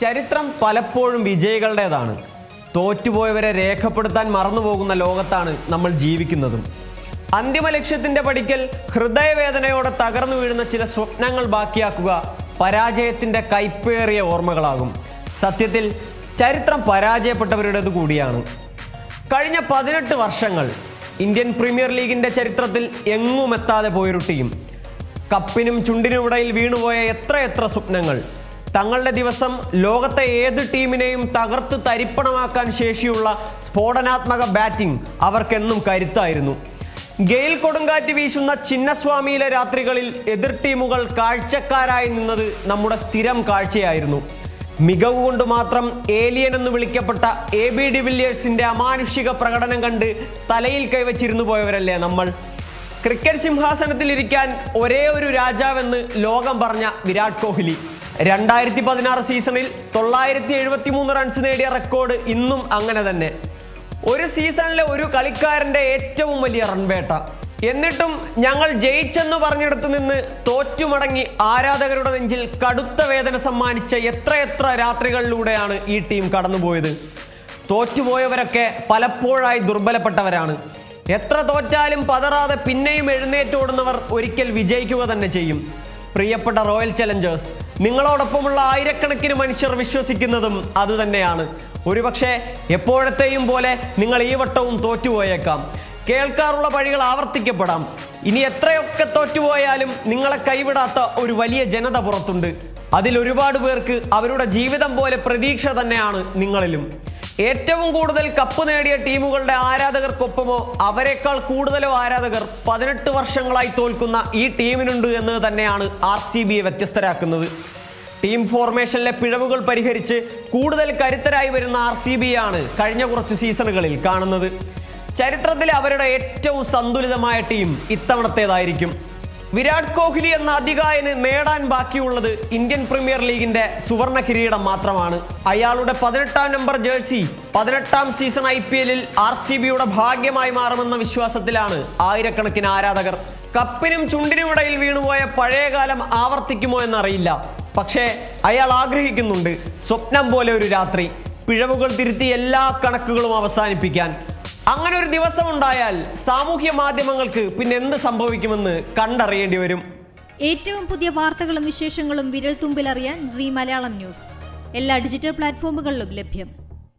ചരിത്രം പലപ്പോഴും വിജയികളുടേതാണ്. തോറ്റുപോയവരെ രേഖപ്പെടുത്താൻ മറന്നുപോകുന്ന ലോകത്താണ് നമ്മൾ ജീവിക്കുന്നതും. അന്തിമ ലക്ഷ്യത്തിന്റെ പടിക്കൽ ഹൃദയവേദനയോടെ തകർന്നു വീഴുന്ന ചില സ്വപ്നങ്ങൾ ബാക്കിയാക്കുക പരാജയത്തിന്റെ കൈപ്പേറിയ ഓർമ്മകളാകും. സത്യത്തിൽ ചരിത്രം പരാജയപ്പെട്ടവരുടേത് കൂടിയാണ്. കഴിഞ്ഞ പതിനെട്ട് വർഷങ്ങൾ ഇന്ത്യൻ പ്രീമിയർ ലീഗിന്റെ ചരിത്രത്തിൽ എങ്ങുമെത്താതെ പോയൊരു ടീം. കപ്പിനും ചുണ്ടിനുമിടയിൽ വീണുപോയ എത്രയെത്ര സ്വപ്നങ്ങൾ. തങ്ങളുടെ ദിവസം ലോകത്തെ ഏത് ടീമിനെയും തകർത്ത് തരിപ്പണമാക്കാൻ ശേഷിയുള്ള സ്ഫോടനാത്മക ബാറ്റിംഗ് അവർക്കെന്നും കരുത്തായിരുന്നു. ഗെയിൽ കൊടുങ്കാറ്റ് വീശുന്ന ചിന്നസ്വാമിയിലെ രാത്രികളിൽ എതിർ ടീമുകൾ കാഴ്ചക്കാരായി നിന്നത് നമ്മുടെ സ്ഥിരം കാഴ്ചയായിരുന്നു. മികവ് കൊണ്ട് മാത്രം ഏലിയൻ എന്ന് വിളിക്കപ്പെട്ട എ ബി ഡിവില്ലിയേഴ്സിന്റെ അമാനുഷിക പ്രകടനം കണ്ട് തലയിൽ കൈവച്ചിരുന്നു പോയവരല്ലേ നമ്മൾ. ക്രിക്കറ്റ് സിംഹാസനത്തിലിരിക്കാൻ ഒരേ ഒരു രാജാവെന്ന് ലോകം പറഞ്ഞ വിരാട് കോഹ്ലി. രണ്ടായിരത്തി പതിനാറ് സീസണിൽ തൊള്ളായിരത്തി എഴുപത്തി മൂന്ന് റൺസ് നേടിയ റെക്കോർഡ് ഇന്നും അങ്ങനെ തന്നെ. ഒരു സീസണിലെ ഒരു കളിക്കാരന്റെ ഏറ്റവും വലിയ റൺവേട്ട. എന്നിട്ടും ഞങ്ങൾ ജയിച്ചെന്ന് പറഞ്ഞിടത്ത് നിന്ന് തോറ്റുമടങ്ങി ആരാധകരുടെ നെഞ്ചിൽ കടുത്ത വേദന സമ്മാനിച്ച എത്രയെത്ര രാത്രികളിലൂടെയാണ് ഈ ടീം കടന്നുപോയത്. തോറ്റുപോയവരൊക്കെ പലപ്പോഴായി ദുർബലപ്പെട്ടവരാണ്. എത്ര തോറ്റാലും പതറാതെ പിന്നെയും എഴുന്നേറ്റോടുന്നവർ ഒരിക്കൽ വിജയിക്കുക തന്നെ ചെയ്യും. പ്രിയപ്പെട്ട റോയൽ ചലഞ്ചേഴ്സ് നിങ്ങളോടൊപ്പമുള്ള ആയിരക്കണക്കിന് മനുഷ്യർ വിശ്വസിക്കുന്നതും അതുതന്നെയാണ് ഒരുപക്ഷെ എപ്പോഴത്തെയും പോലെ നിങ്ങൾ ഈ വട്ടവും തോറ്റുപോയേക്കാം. കേൾക്കാറുള്ള വഴികൾ ആവർത്തിക്കപ്പെടാം. ഇനി എത്രയൊക്കെ തോറ്റുപോയാലും നിങ്ങളെ കൈവിടാത്ത ഒരു വലിയ ജനത പുറത്തുണ്ട്. അതിൽ ഒരുപാട് പേർക്ക് അവരുടെ ജീവിതം പോലെ പ്രതീക്ഷ തന്നെയാണ് നിങ്ങളിലും. ഏറ്റവും കൂടുതൽ കപ്പ് നേടിയ ടീമുകളുടെ ആരാധകർക്കൊപ്പമോ അവരെക്കാൾ കൂടുതലോ ആരാധകർ പതിനെട്ട് വർഷങ്ങളായി തോൽക്കുന്ന ഈ ടീമിനുണ്ട് എന്ന് തന്നെയാണ് ആർ സി ബിയെ വ്യത്യസ്തരാക്കുന്നത്. ടീം ഫോർമേഷനിലെ പിഴവുകൾ പരിഹരിച്ച് കൂടുതൽ കരുത്തരായി വരുന്ന ആർ സി ബി ആണ് കഴിഞ്ഞ കുറച്ച് സീസണുകളിൽ കാണുന്നത്. ചരിത്രത്തിലെ അവരുടെ ഏറ്റവും സന്തുലിതമായ ടീം ഇത്തവണത്തേതായിരിക്കും. വിരാട് കോഹ്ലി എന്ന അധികായന് നേടാൻ ബാക്കിയുള്ളത് ഇന്ത്യൻ പ്രീമിയർ ലീഗിന്റെ സുവർണ കിരീടം മാത്രമാണ്. അയാളുടെ പതിനെട്ടാം നമ്പർ ജേഴ്സി പതിനെട്ടാം സീസൺ ഐ പി എല്ലിൽ ആർ സി ബിയുടെ ഭാഗ്യമായി മാറുമെന്ന വിശ്വാസത്തിലാണ് ആയിരക്കണക്കിന് ആരാധകർ. കപ്പിനും ചുണ്ടിനുമിടയിൽ വീണുപോയ പഴയകാലം ആവർത്തിക്കുമോ എന്നറിയില്ല. പക്ഷേ അയാൾ ആഗ്രഹിക്കുന്നുണ്ട് സ്വപ്നം പോലെ ഒരു രാത്രി. പിഴവുകൾ തിരുത്തി എല്ലാ കണക്കുകളും അവസാനിപ്പിക്കാൻ. അങ്ങനെ ഒരു ദിവസം ഉണ്ടായാൽ സാമൂഹ്യ മാധ്യമങ്ങൾക്ക് പിന്നെ എന്ത് സംഭവിക്കുമെന്ന് കണ്ടറിയേണ്ടി വരും. ഏറ്റവും പുതിയ വാർത്തകളും വിശേഷങ്ങളും വിരൽ തുമ്പിലറിയാൻ സി മലയാളം ന്യൂസ്. എല്ലാ ഡിജിറ്റൽ പ്ലാറ്റ്ഫോമുകളിലും ലഭ്യം.